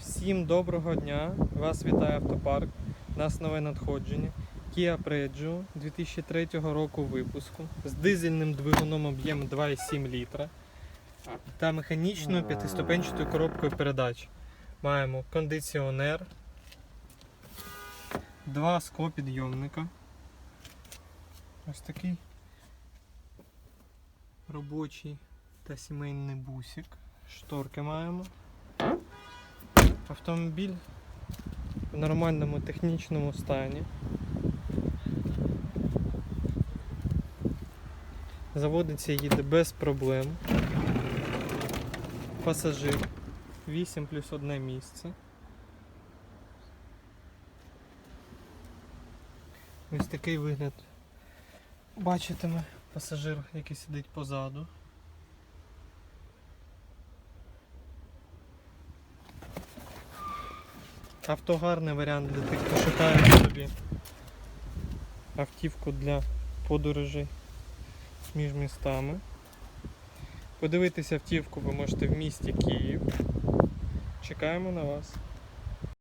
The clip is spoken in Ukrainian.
Всім доброго дня! Вас вітає автопарк. У нас нове надходження. Kia Preggio 2003 року випуску з дизельним двигуном об'ємом 2,7 літра та механічною п'ятиступенчатою коробкою передач. Маємо кондиціонер, два склопідйомника. Ось такий робочий та сімейний бусик. Шторки маємо. Автомобіль в нормальному технічному стані. Заводиться їде без проблем. Пасажир 8 плюс 1 місце. Ось такий вигляд. Бачитиме пасажир, який сидить позаду. Авто гарний варіант для тих, хто шукає собі автівку для подорожей між містами. Подивитися автівку ви можете в місті Київ. Чекаємо на вас.